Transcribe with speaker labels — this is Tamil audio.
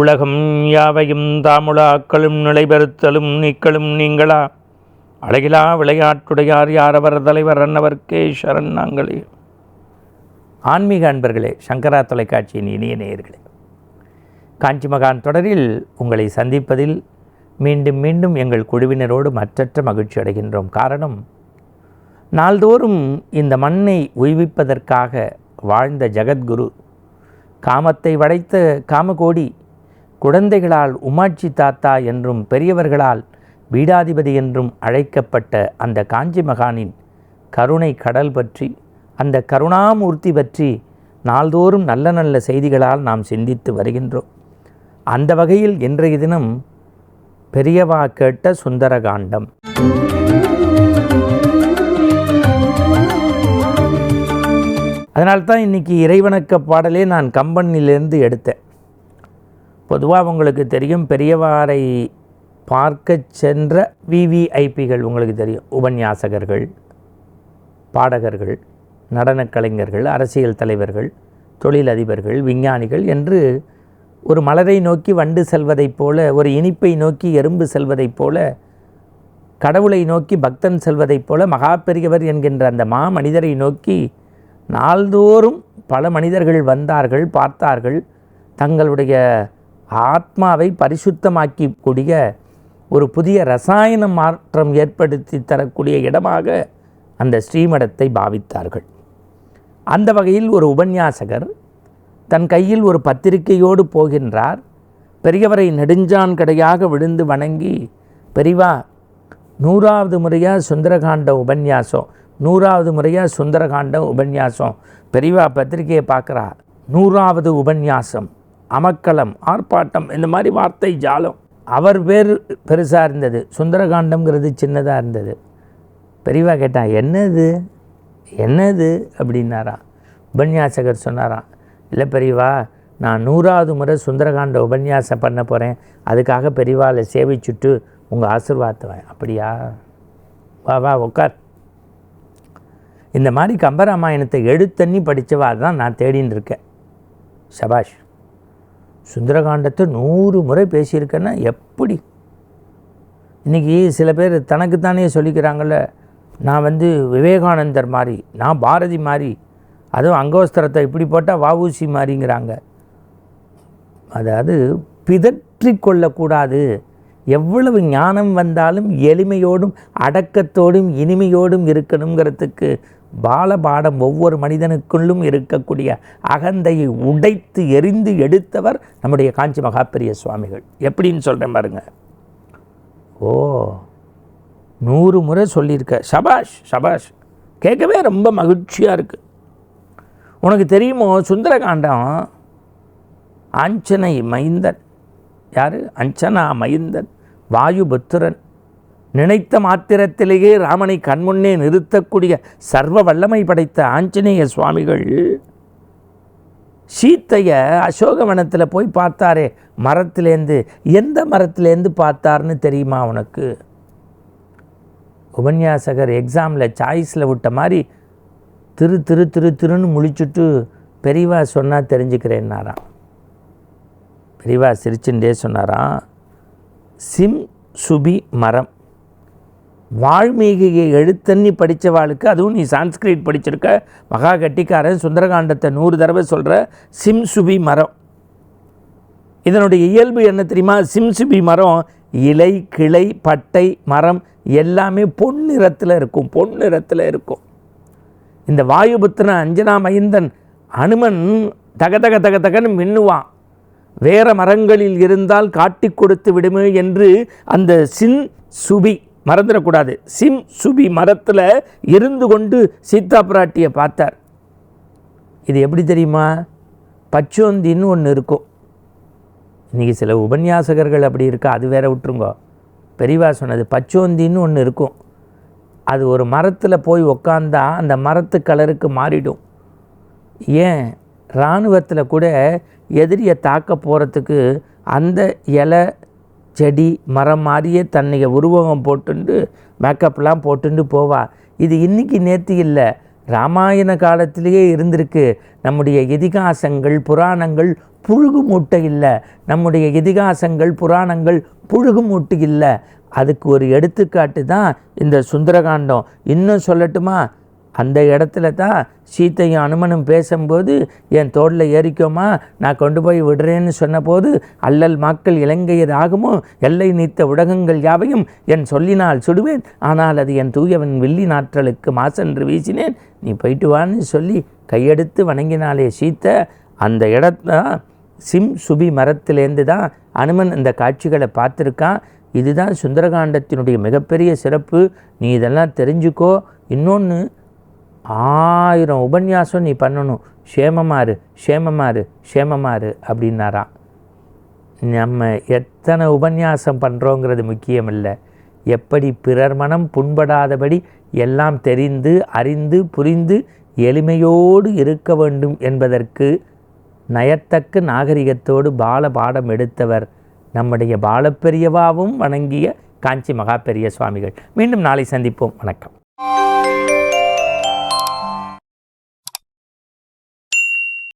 Speaker 1: உலகம் யாவையும் தாமுலாக்களும் நிலைபெறுத்தலும் நீக்களும் நீங்களா? அழகிலா விளையாட்டுடையார் யாரவர் தலைவர் அன்னவர்க்கே சரண் நாங்களே. ஆன்மீக அன்பர்களே சங்கரா தொலைக்காட்சியின் இனிய நேயர்களே. காஞ்சி மகான் தொடரில் உங்களை சந்திப்பதில் மீண்டும் மீண்டும் எங்கள் குழுவினரோடு மற்றற்ற மகிழ்ச்சி அடைகின்றோம். காரணம் நாள்தோறும் இந்த மண்ணை உய்விப்பதற்காக வாழ்ந்த ஜெகத்குரு காமத்தை வளைத்த காமகோடி குழந்தைகளால் உமாட்சி தாத்தா என்றும் பெரியவர்களால் பீடாதிபதி என்றும் அழைக்கப்பட்ட அந்த காஞ்சி மகானின் கருணை கடல் பற்றி அந்த கருணாமூர்த்தி பற்றி நாள்தோறும் நல்ல நல்ல செய்திகளால் நாம் சிந்தித்து வருகின்றோம். அந்த வகையில் இன்றைய தினம் பெரியவா கேட்ட சுந்தரகாண்டம். அதனால்தான் இன்றைக்கி இறைவணக்க பாடலே நான் கம்பனிலிருந்து எடுத்தேன். பொதுவாக உங்களுக்கு தெரியும் பெரியவாரை பார்க்க சென்ற விவிஐபிகள் உங்களுக்கு தெரியும். உபன்யாசகர்கள் பாடகர்கள் நடனக் கலைஞர்கள் அரசியல் தலைவர்கள் தொழிலதிபர்கள் விஞ்ஞானிகள் என்று ஒரு மலரை நோக்கி வண்டு செல்வதைப் போல ஒரு இனிப்பை நோக்கி எறும்பு செல்வதைப் போல கடவுளை நோக்கி பக்தன் செல்வதைப் போல மகா பெரியவர் என்கின்ற அந்த மா மனிதரை நோக்கி நாள்தோறும் பல மனிதர்கள் வந்தார்கள் பார்த்தார்கள். தங்களுடைய ஆத்மாவை பரிசுத்தமாக்கி கூடிய ஒரு புதிய ரசாயன மாற்றம் ஏற்படுத்தி தரக்கூடிய இடமாக அந்த ஸ்ரீமடத்தை பாவித்தார்கள். அந்த வகையில் ஒரு உபன்யாசகர் தன் கையில் ஒரு பத்திரிகையோடு போகின்றார். பெரியவரை நெடுஞ்சான் கடையாக விழுந்து வணங்கி பெரிவா நூறாவது முறையாக சுந்தரகாண்ட உபன்யாசம் நூறாவது முறையாக சுந்தரகாண்ட உபன்யாசம். பெரிவா பத்திரிகையை பார்க்குறா நூறாவது உபன்யாசம். அமக்களம் ஆர்ப்பாட்டம் இந்த மாதிரி வார்த்தை ஜாலம். அவர் பேர் பெருசாக இருந்தது. சுந்தரகாண்டம்ங்கிறது சின்னதாக இருந்தது. பெரியவா கேட்டான் என்னது? என்னது? அப்படின்னாராம் உபன்யாசகர் சொன்னாராம் இல்லை பெரியவா நான் நூறாவது முறை சுந்தரகாண்ட உபன்யாசம் பண்ண போகிறேன் அதுக்காக பெரியவாளை சேவிச்சுட்டு உங்கள் ஆசிர்வாதத்தை அப்படியா? வா வா உட்கார் இந்த மாதிரி கம்பராமாயணத்தை எழுத்தண்ணி படித்தவா தான் நான் தேடின்னு இருக்கேன். சபாஷ். சுந்தரகாண்டத்தை நூறு முறை பேசியிருக்கேன்னா எப்படி? இன்றைக்கி சில பேர் தனக்குத்தானே சொல்லிக்கிறாங்கள்ல நான் வந்து விவேகானந்தர் மாதிரி நான் பாரதி மாதிரி அதுவும் அங்கோஸ்திரத்தை இப்படி போட்டால் வவுசி மாதிரிங்கிறாங்க அதாவது பிதற்றி கொள்ளக்கூடாது. எவ்வளவு ஞானம் வந்தாலும் எளிமையோடும் அடக்கத்தோடும் இனிமையோடும் இருக்கணுங்கிறதுக்கு பாலபாடம் ஒவ்வொரு மனிதனுக்குள்ளும் இருக்கக்கூடிய அகந்தையை உடைத்து எரிந்து எடுத்தவர் நம்முடைய காஞ்சி மகாபெரிய சுவாமிகள். எப்படின்னு சொல்கிறேன் பாருங்க. ஓ நூறு முறை சொல்லியிருக்க. சபாஷ் சபாஷ் கேட்கவே ரொம்ப மகிழ்ச்சியாக இருக்குது உனக்கு தெரியுமோ சுந்தரகாண்டம்? ஆஞ்சனை மைந்தன். யார்? அஞ்சனா மைந்தன் வாயுபுத்திரன். நினைத்த மாத்திரத்திலேயே ராமனை கண்முன்னே நிறுத்தக்கூடிய சர்வ வல்லமை படைத்த ஆஞ்சநேய சுவாமிகள் சீத்தைய அசோகவனத்தில் போய் பார்த்தாரே மரத்திலேருந்து எந்த மரத்திலேருந்து பார்த்தார்னு தெரியுமா உனக்கு? உபன்யாசகர் எக்ஸாமில் சாய்ஸில் விட்ட மாதிரி திரு திரு திரு திருன்னு முழிச்சுட்டு பெரியவா சொன்னால் தெரிஞ்சுக்கிறேன்னாராம். பெரியவா சிரிச்சுட்டே சொன்னாராம் சிம் சுபி மரம். வால்மீகியை எழுத்தண்ணி படித்தவாளுக்கு அதுவும் நீ சான்ஸ்கிரிட் படிச்சிருக்க மகா கட்டிக்காரன் சுந்தரகாண்டத்தை நூறு தடவை சொல்கிற சிம்சுபி மரம். இதனுடைய இயல்பு என்ன தெரியுமா? சிம்சுபி மரம் இலை கிளை பட்டை மரம் எல்லாமே பொன்னிறத்தில் இருக்கும் பொன்னிறத்தில் இருக்கும். இந்த வாயுபுத்திரன் அஞ்சனா மைந்தன் அனுமன் தக தக தக தகன்னு மின்னுவான். வேற மரங்களில் இருந்தால் காட்டி கொடுத்து விடுமே என்று அந்த சின் சுபி மறந்துடக்கூடாது. சிம் சுபி மரத்தில் இருந்து கொண்டு சீதா பிராட்டியை பார்த்தார். இது எப்படி தெரியுமா? பச்சோந்தின்னு ஒன்று இருக்கும். இன்றைக்கி சில உபன்யாசகர்கள் அப்படி இருக்கா? அது வேற விட்டுருங்கோ. பெரியவா சொன்னது பச்சோந்தின்னு ஒன்று இருக்கும். அது ஒரு மரத்தில் போய் உக்காந்தா அந்த மரத்து கலருக்கு மாறிடும். ஏன்? இராணுவத்தில் கூட எதிரியை தாக்க போகிறதுக்கு அந்த இலை செடி மரம் மாதிரியே தன்னைய உருவகம் போட்டுண்டு மேக்கப்லாம் போட்டுண்டு போவா. இது இன்னைக்கு நேற்று இல்லை. ராமாயண காலத்திலேயே இருந்திருக்கு. நம்முடைய இதிகாசங்கள் புராணங்கள் புழுகு மூட்டை இல்லை. நம்முடைய இதிகாசங்கள் புராணங்கள் புழுகு மூட்டை இல்லை. அதுக்கு ஒரு எடுத்துக்காட்டு தான் இந்த சுந்தரகாண்டம். இன்னும் சொல்லட்டுமா? அந்த இடத்துல தான் சீத்தையும் அனுமனும் பேசும்போது என் தோளில் ஏறிக்கோமா? நான் கொண்டு போய் விடுறேன்னு சொன்னபோது அல்லல் மாக்கள் இலங்கையர் ஆகுமோ? எல்லை நீத்த உலகங்கள் யாவையும் என் சொல்லினால் சுடுவேன். ஆனால் அது என் தூயவன் வில்லி நாற்றலுக்கு மாசென்று வீசினேன். நீ போயிட்டு வான்னு சொல்லி கையெடுத்து வணங்கினாலே சீத்தை. அந்த இடத்த சிம் சுபி மரத்திலேருந்து தான் அனுமன் இந்த காட்சிகளை பார்த்துருக்கான். இதுதான் சுந்தரகாண்டத்தினுடைய மிகப்பெரிய சிறப்பு. நீ இதெல்லாம் தெரிஞ்சுக்கோ. இன்னொன்று ஆயிரம் உபன்யாசம் நீ பண்ணணும். ஷேமமாறு ஷேமமாறு ஷேமமாறு அப்படின்னாராம் நம்ம எத்தனை உபன்யாசம் பண்ணுறோங்கிறது முக்கியம் இல்லை எப்படி பிறர் மனம் புண்படாதபடி எல்லாம் தெரிந்து அறிந்து புரிந்து எளிமையோடு இருக்க வேண்டும் என்பதற்கு நயத்தக்க நாகரிகத்தோடு பால பாடம் எடுத்தவர் நம்முடைய பாலப்பெரியவாவும் வணங்கிய காஞ்சி மகா பெரிய சுவாமிகள். மீண்டும் நாளை சந்திப்போம். வணக்கம்.